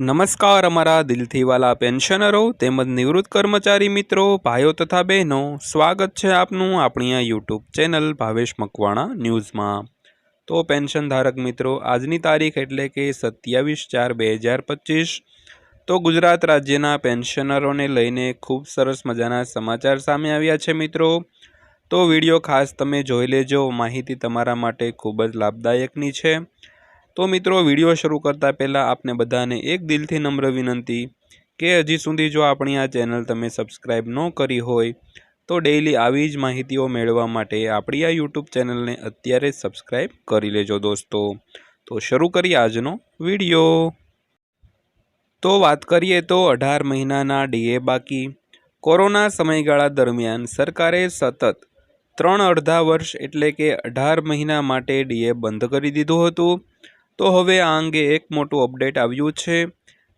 નમસ્કાર, અમારા દિલથીવાલા પેન્શનરો, તેમજ નિવૃત્ત કર્મચારી મિત્રો, ભાઈઓ તથા બહેનો, સ્વાગત છે આપનું આપણી આ યુટ્યુબ ચેનલ ભાવેશ મકવાણા ન્યૂઝમાં. તો પેન્શન ધારક મિત્રો, આજની તારીખ એટલે કે સત્યાવીસ ચાર બે હજાર પચીસ. તો ગુજરાત રાજ્યના પેન્શનરોને લઈને ખૂબ સરસ મજાના સમાચાર સામે આવ્યા છે મિત્રો. તો વીડિયો ખાસ તમે જોઈ લેજો, માહિતી તમારા માટે ખૂબ જ લાભદાયકની છે. તો મિત્રો, વીડિયો શરૂ કરતાં પહેલાં આપને બધાને એક દિલથી નમ્ર વિનંતી કે હજી સુધી જો આપણી આ ચેનલ તમે સબસ્ક્રાઈબ ન કરી હોય, તો ડેઈલી આવી જ માહિતીઓ મેળવવા માટે આપણી આ યુટ્યુબ ચેનલને અત્યારે સબસ્ક્રાઈબ કરી લેજો દોસ્તો. તો શરૂ કરીએ આજનો વીડિયો. તો વાત કરીએ તો અઢાર મહિનાના ડીએ બાકી. કોરોના સમયગાળા દરમિયાન સરકારે સતત ત્રણ અડધા વર્ષ એટલે કે અઢાર મહિના માટે ડીએ બંધ કરી દીધું હતું. તો હવે આ અંગે એક મોટું અપડેટ આવ્યું છે.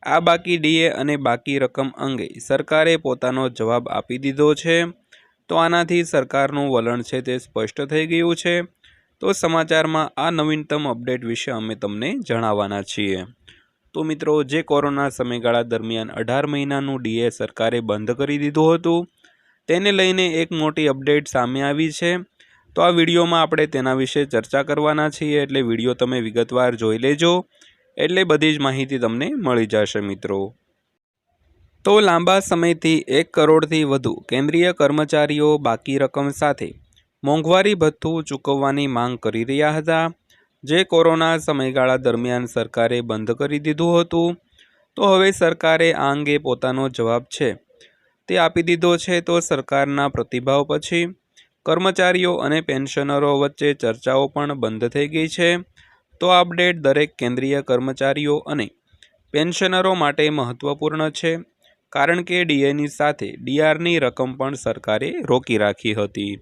આ બાકી ડીએ અને બાકી રકમ અંગે સરકારે પોતાનો જવાબ આપી દીધો છે. તો આનાથી સરકારનું વલણ છે તે સ્પષ્ટ થઈ ગયું છે. તો સમાચારમાં આ નવીનતમ અપડેટ વિશે અમે તમને જણાવવાના છીએ. તો મિત્રો, જે કોરોના સમયગાળા દરમિયાન અઢાર મહિનાનું ડીએ સરકારે બંધ કરી દીધું હતું, તેને લઈને એક મોટી અપડેટ સામે આવી છે. તો આ વિડીયોમાં આપણે તેના વિશે ચર્ચા કરવાના છીએ, એટલે વીડિયો તમે વિગતવાર જોઈ લેજો. એટલે બધી જ માહિતી તમને મળી જશે મિત્રો. તો લાંબા સમયથી એક કરોડથી વધુ કેન્દ્રીય કર્મચારીઓ બાકી રકમ સાથે મોંઘવારી ભથ્થું ચૂકવવાની માંગ કરી રહ્યા હતા, જે કોરોના સમયગાળા દરમિયાન સરકારે બંધ કરી દીધું હતું. તો હવે સરકારે આ અંગે પોતાનો જવાબ છે. તે આપી દીધો છે તો સરકારના પ્રતિભાવ પછી કર્મચારીઓ અને પેન્શનરો વચ્ચે ચર્ચાઓ પણ બંધ થઈ ગઈ છે. તો અપડેટ દરેક કેન્દ્રીય કર્મચારીઓ અને પેન્શનરો માટે મહત્વપૂર્ણ છે, કારણ કે ડીએની સાથે ડીઆરની રકમ પણ સરકારે રોકી રાખી હતી.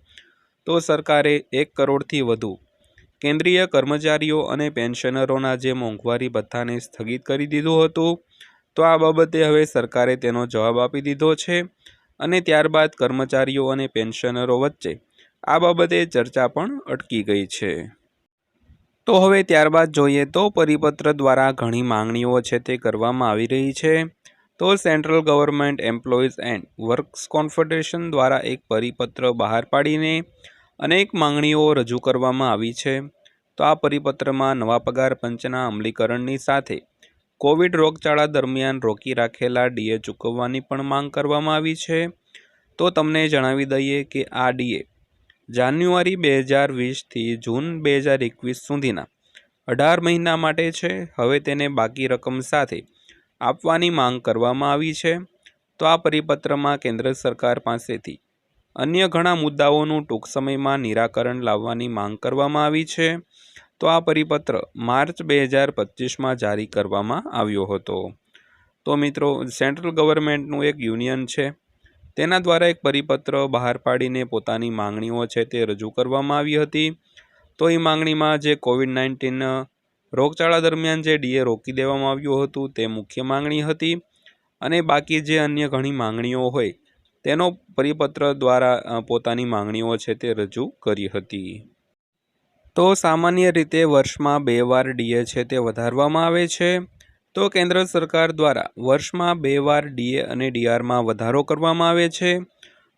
તો સરકારે એક કરોડથી વધુ કેન્દ્રીય કર્મચારીઓ અને પેન્શનરોના જે મોંઘવારી ભથ્થાને સ્થગિત કરી દીધું હતું, તો આ બાબતે હવે સરકારે તેનો જવાબ આપી દીધો છે અને ત્યારબાદ કર્મચારીઓ અને પેન્શનરો વચ્ચે આ બાબતે ચર્ચા પણ અટકી ગઈ છે. તો હવે ત્યારબાદ જોઈએ તો પરિપત્ર દ્વારા ઘણી માંગણીઓ છે તે કરવામાં આવી રહી છે. તો central government employees and works confederation દ્વારા એક પરિપત્ર બહાર પાડીને અનેક માંગણીઓ રજૂ કરવામાં આવી છે. તો આ પરિપત્રમાં નવા પગાર પંચના અમલીકરણની સાથે કોવિડ રોગચાળા દરમિયાન રોકી રાખેલા ડીએ ચૂકવવાની પણ માંગ કરવામાં આવી છે. તો તમને જણાવી દઈએ કે આ ડીએ જાન્યુઆરી બે હજાર વીસથી જૂન બે હજાર એકવીસ સુધીના. અઢાર મહિના માટે છે, હવે તેને બાકી રકમ સાથે આપવાની માંગ કરવામાં આવી છે. તો આ પરિપત્રમાં કેન્દ્ર સરકાર પાસેથી અન્ય ઘણા મુદ્દાઓનું ટૂંક સમયમાં નિરાકરણ લાવવાની માંગ કરવામાં આવી છે. તો આ પરિપત્ર માર્ચ બે હજાર પચીસમાં જારી કરવામાં આવ્યો હતો. તો મિત્રો, સેન્ટ્રલ ગવર્મેન્ટનું એક યુનિયન છે. તેના દ્વારા એક પરિપત્ર બહાર પાડીને પોતાની માંગણીઓ છે તે રજૂ કરવામાં આવી હતી. તો એ માંગણીમાં જે કોવિડ નાઇન્ટીન રોગચાળા દરમિયાન જે ડીએ રોકી દેવામાં આવ્યું હતું તે મુખ્ય માંગણી હતી અને બાકી જે અન્ય ઘણી માંગણીઓ હોય તેનો પરિપત્ર દ્વારા પોતાની માંગણીઓ છે તે રજૂ કરી હતી. તો સામાન્ય રીતે વર્ષમાં બે વાર ડીએ છે તે વધારવામાં આવે છે. તો કેન્દ્ર સરકાર દ્વારા વર્ષમાં બે વાર ડીએ અને ડીઆરમાં વધારો કરવામાં આવે છે.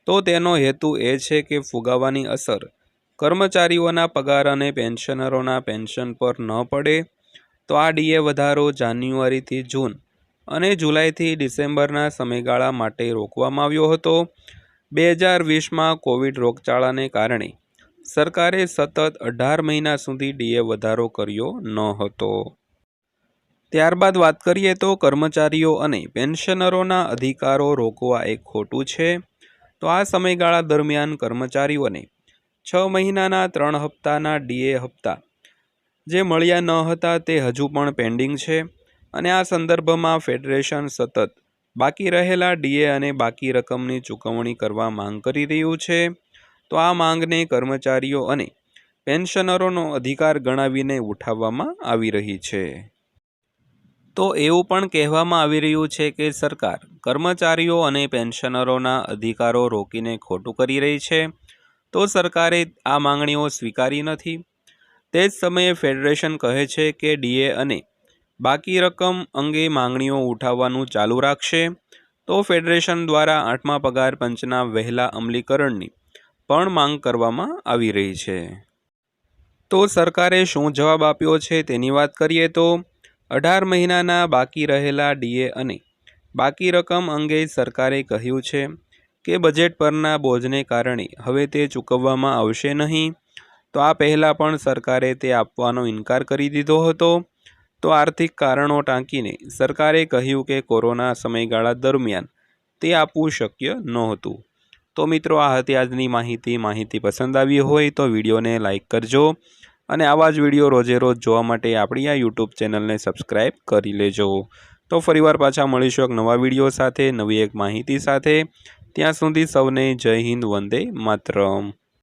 તો તેનો હેતુ એ છે કે ફુગાવાની અસર કર્મચારીઓના પગાર અને પેન્શનરોના પેન્શન પર ન પડે. તો આ ડીએ વધારો જાન્યુઆરીથી જૂન અને જુલાઈથી ડિસેમ્બરના સમયગાળા માટે રોકવામાં આવ્યો હતો. બે હજાર વીસમાં કોવિડ રોગચાળાને કારણે સરકારે સતત અઢાર મહિના સુધી ડીએ વધારો કર્યો ન હતો. ત્યારબાદ વાત કરીએ તો કર્મચારીઓ અને પેન્શનરોના અધિકારો રોકવા એક ખોટું છે. તો આ સમયગાળા દરમિયાન કર્મચારીઓને છ મહિનાના ત્રણ હપ્તાના ડીએ હપ્તા, જે મળ્યા ન હતા તે હજુ પણ પેન્ડિંગ છે અને આ સંદર્ભમાં ફેડરેશન સતત બાકી રહેલા ડીએ અને બાકી રકમની ચૂકવણી કરવા માંગ કરી રહ્યું છે. તો આ માંગને કર્મચારીઓ અને પેન્શનરોનો અધિકાર ગણાવીને ઉઠાવવામાં આવી રહી છે. તો એવું પણ કહેવામાં આવી રહ્યું છે કે સરકાર કર્મચારીઓ અને પેન્શનરોના અધિકારો રોકીને ખોટું કરી રહી છે. તો સરકારે આ માંગણીઓ સ્વીકારી નથી. તે જ સમયે ફેડરેશન કહે છે કે ડીએ અને બાકી રકમ અંગે માંગણીઓ ઉઠાવવાનું ચાલુ રાખશે. તો ફેડરેશન દ્વારા આઠમા પગાર પંચના વહેલા અમલીકરણની પણ માંગ કરવામાં આવી રહી છે. તો સરકારે શું જવાબ આપ્યો છે તેની વાત કરીએ તો અઢાર મહિનાના બાકી રહેલા ડીએ અને બાકી રકમ અંગે સરકારે કહ્યું છે કે બજેટ પરના બોજને કારણે હવે તે ચૂકવવામાં આવશે નહીં. તો આ પહેલાં પણ સરકારે તે આપવાનો ઇનકાર કરી દીધો હતો. તો આર્થિક કારણો ટાંકીને સરકારે કહ્યું કે કોરોના સમયગાળા દરમિયાન તે આપવું શક્ય નહોતું. તો મિત્રો, આ હતી આજની માહિતી. માહિતી પસંદ આવી હોય તો વિડીયોને લાઇક કરજો. અને આવા જ વીડિયો રોજે રોજ જોવા માટે આપણી આ યુટ્યુબ ચેનલને સબસ્ક્રાઈબ કરી લેજો. તો ફરીવાર પાછા મળીશું એક નવા વીડિયો સાથે, નવી એક માહિતી સાથે. ત્યાં સુધી સૌને જય હિન્દ, વંદે માતરમ.